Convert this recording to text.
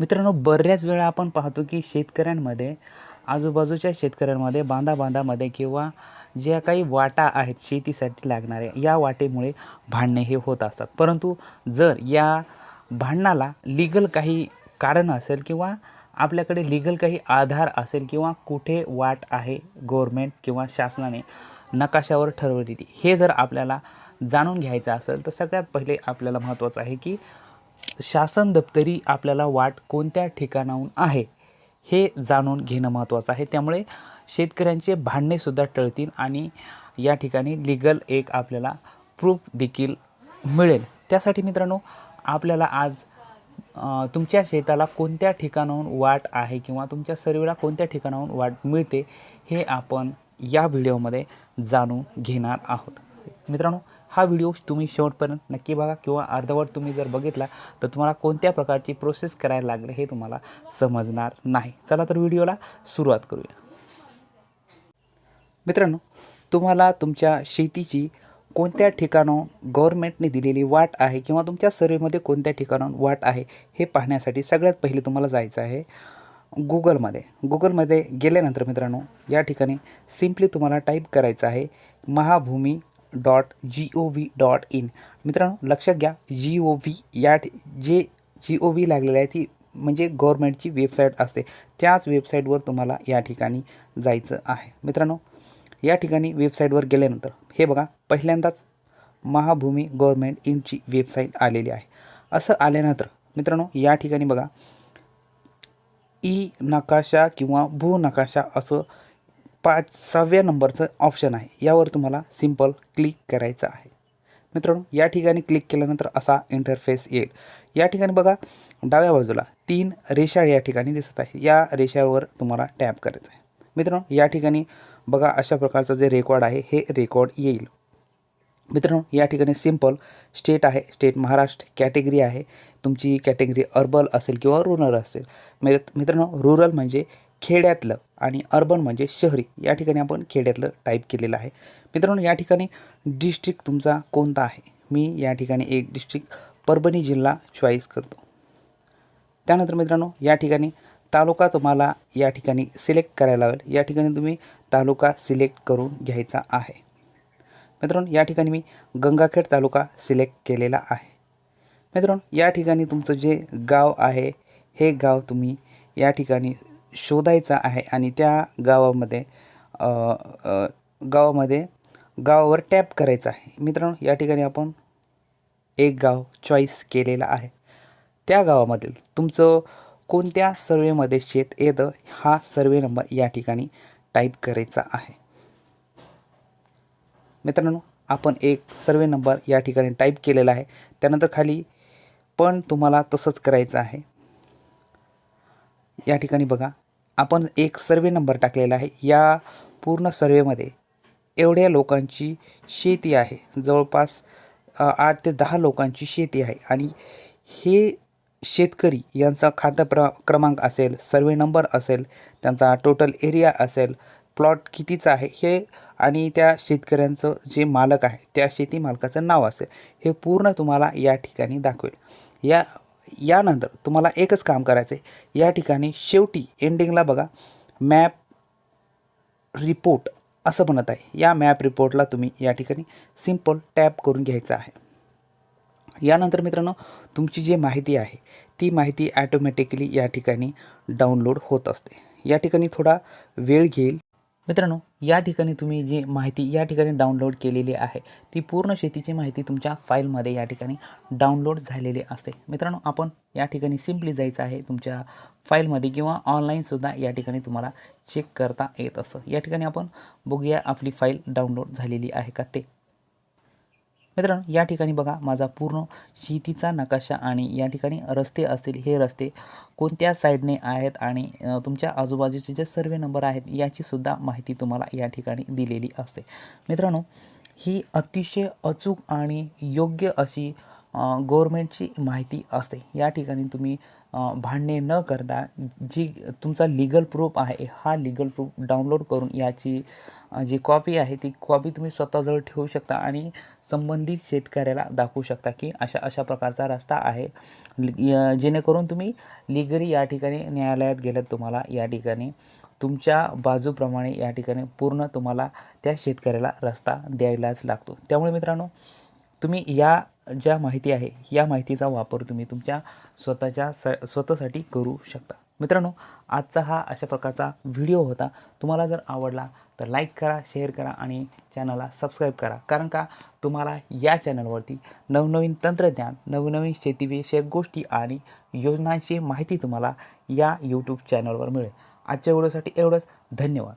मित्रांनो बऱ्याच वेळा आपण पाहतो की शेतकऱ्यांमध्ये आजूबाजूच्या शेतकऱ्यांमध्ये बांधा बांधामध्ये किंवा ज्या काही वाटा आहेत शेतीसाठी लागणाऱ्या या वाटेमुळे भांडणे हे होत असतात. परंतु जर या भांडणाला लिगल काही कारण असेल किंवा आपल्याकडे लिगल काही आधार असेल किंवा कुठे वाट आहे गव्हर्मेंट किंवा शासनाने नकाशावर ठरवलेली हे जर आपल्याला जाणून घ्यायचं असेल तर सगळ्यात पहिले आपल्याला महत्त्वाचं आहे की शासन दप्तरी आपल्याला वाट कोणत्या ठिकाणाहून आहे हे जाणून घेणं महत्त्वाचं आहे. त्यामुळे शेतकऱ्यांचे भांडणेसुद्धा टळतील आणि या ठिकाणी लिगल एक आपल्याला प्रूफ देखील मिळेल. त्यासाठी मित्रांनो आपल्याला आज तुमच्या शेताला कोणत्या ठिकाणाहून वाट आहे किंवा तुमच्या सर्वेला कोणत्या ठिकाणाहून वाट मिळते हे आपण या व्हिडिओमध्ये जाणून घेणार आहोत. मित्रांनो हा व्हिडिओ तुम्ही शेवटपर्यंत नक्की बघा किंवा अर्धवट तुम्ही जर बघितला तर तुम्हाला कोणत्या प्रकारची प्रोसेस करायला लागले हे तुम्हाला समजणार नाही. चला तर व्हिडिओला सुरुवात करूया. मित्रांनो तुम्हाला तुमच्या शेतीची कोणत्या ठिकाणं गव्हर्मेंटने दिलेली वाट आहे किंवा तुमच्या सर्वेमध्ये कोणत्या ठिकाणाहून वाट आहे हे पाहण्यासाठी सगळ्यात पहिले तुम्हाला जायचं आहे गुगलमध्ये गुगलमध्ये गेल्यानंतर मित्रांनो या ठिकाणी सिम्पली तुम्हाला टाईप करायचं आहे Mahabhumi dot G O V dot in मित्रांनो लक्षात घ्या जी ओ व्ही या जे जी ओ व्ही लागलेलं आहे ती म्हणजे गव्हर्मेंटची वेबसाईट असते. त्याच वेबसाईटवर तुम्हाला या ठिकाणी जायचं आहे. मित्रांनो या ठिकाणी वेबसाईटवर गेल्यानंतर हे बघा पहिल्यांदाच महाभूमी गव्हर्मेंट इनची वेबसाईट आलेली आहे. असं आल्यानंतर मित्रांनो या ठिकाणी बघा ई नकाशा किंवा भू नकाशा असं पाच सहाव्या नंबरचं ऑप्शन आहे. यावर तुम्हाला सिंपल क्लिक करायचं आहे. मित्रांनो या ठिकाणी क्लिक केल्यानंतर असा इंटरफेस येईल. या ठिकाणी बघा डाव्या बाजूला तीन रेषा या ठिकाणी दिसत आहे. या रेषावर तुम्हाला टॅप करायचं आहे. मित्रांनो या ठिकाणी बघा अशा प्रकारचं जे रेकॉर्ड आहे हे रेकॉर्ड येईल. मित्रांनो या ठिकाणी सिंपल स्टेट आहे. स्टेट महाराष्ट्र कॅटेगरी आहे. तुमची कॅटेगरी अर्बल असेल किंवा रुरल असेल. मित्रांनो रुरल म्हणजे खेड्यातलं आणि अर्बन म्हणजे शहरी या ठिकाणी आपण खेड्यातलं टाईप केलेलं आहे. मित्रांनो या ठिकाणी डिस्ट्रिक्ट तुमचा कोणता आहे? मी या ठिकाणी एक डिस्ट्रिक्ट परभणी जिल्हा चॉईस करतो. त्यानंतर मित्रांनो या ठिकाणी तालुका तुम्हाला या ठिकाणी सिलेक्ट करायला लावेल या ठिकाणी तुम्ही तालुका सिलेक्ट करून घ्यायचा आहे. मित्रांनो या ठिकाणी मी गंगाखेड तालुका सिलेक्ट केलेला आहे. मित्रांनो या ठिकाणी तुमचं जे गाव आहे हे गाव तुम्ही या ठिकाणी शोधायचा आहे आणि त्या गावामध्ये गावामध्ये गावावर टॅप करायचं आहे. मित्रांनो या ठिकाणी आपण एक गाव चॉईस केलेलं आहे. त्या गावामधील तुमचं कोणत्या सर्वेमध्ये शेत येतं हा सर्वे नंबर या ठिकाणी टाईप करायचा आहे. मित्रांनो आपण एक सर्वे नंबर या ठिकाणी टाईप केलेला आहे. त्यानंतर खाली पण तुम्हाला तसंच करायचं आहे. या ठिकाणी बघा आपण एक सर्वे नंबर टाकलेला आहे. या पूर्ण सर्वेमध्ये एवढ्या लोकांची शेती आहे. जवळपास आठ ते दहा लोकांची शेती आहे. आणि हे शेतकरी यांचा खातं प्र क्रमांक असेल सर्वे नंबर असेल त्यांचा टोटल एरिया असेल प्लॉट कितीचा आहे हे आणि त्या शेतकऱ्यांचं जे मालक आहे त्या शेती मालकाचं नाव असेल हे पूर्ण तुम्हाला या ठिकाणी दाखवेल. या यानंतर तुम्हाला एकच काम करायचं आहे या ठिकाणी शेवटी एंडिंगला बघा. मॅप रिपोर्ट असं म्हणत आहे. या मॅप रिपोर्टला तुम्ही या ठिकाणी सिंपल टॅप करून घ्यायचं आहे. यानंतर मित्रांनो तुमची जी माहिती आहे ती माहिती ॲटोमॅटिकली या ठिकाणी डाउनलोड होत असते. या ठिकाणी थोडा वेळ घेईल. मित्रांनो या ठिकाणी तुम्ही जी माहिती या ठिकाणी डाउनलोड केलेली आहे ती पूर्ण शेतीची माहिती तुमच्या फाईलमध्ये या ठिकाणी डाउनलोड झालेली असते. मित्रांनो आपण या ठिकाणी सिम्पली जायचं आहे तुमच्या फाईलमध्ये किंवा ऑनलाईनसुद्धा या ठिकाणी तुम्हाला चेक करता येत असतं. या ठिकाणी आपण बघूया आपली फाईल डाउनलोड झालेली आहे का ते. मित्रांनो या ठिकाणी बघा माझा पूर्ण शेतीचा नकाशा आणि या ठिकाणी रस्ते असतील हे रस्ते कोणत्या साईडने आहेत आणि तुमच्या आजूबाजूचे जे सर्वे नंबर आहेत याचीसुद्धा माहिती तुम्हाला या ठिकाणी दिलेली असते. मित्रांनो ही अतिशय अचूक आणि योग्य अशी गव्हर्मेंटची माहिती असते. या ठिकाणी तुम्ही भांडणे न करता जी तुमचा लिगल प्रूफ आहे हा लिगल प्रूफ डाउनलोड करून याची जी कॉपी आहे ती कॉपी तुम्ही स्वतःजवळ ठेवू शकता आणि संबंधित शेतकऱ्याला दाखवू शकता की अशा अशा प्रकारचा रस्ता आहे. जेणेकरून तुम्ही लिगली या ठिकाणी न्यायालयात गेल्यात तुम्हाला या ठिकाणी तुमच्या बाजूप्रमाणे या ठिकाणी पूर्ण तुम्हाला त्या शेतकऱ्याला रस्ता द्यायलाच लागतो. त्यामुळे मित्रांनो तुम्ही या ज्या माहिती आहे या माहितीचा वापर तुम्ही तुमच्या स्वतःच्या स स्वतःसाठी करू शकता. मित्रांनो आजचा हा अशा प्रकारचा व्हिडिओ होता. तुम्हाला जर आवडला तर लाईक करा शेअर करा आणि चॅनलला सबस्क्राईब करा. कारण का? तुम्हाला या चॅनलवरती नवनवीन तंत्रज्ञान नवनवीन शेतीविषयक गोष्टी आणि योजनांची माहिती तुम्हाला या यूट्यूब चॅनलवर मिळेल. आजच्या व्हिडिओसाठी एवढंच. धन्यवाद.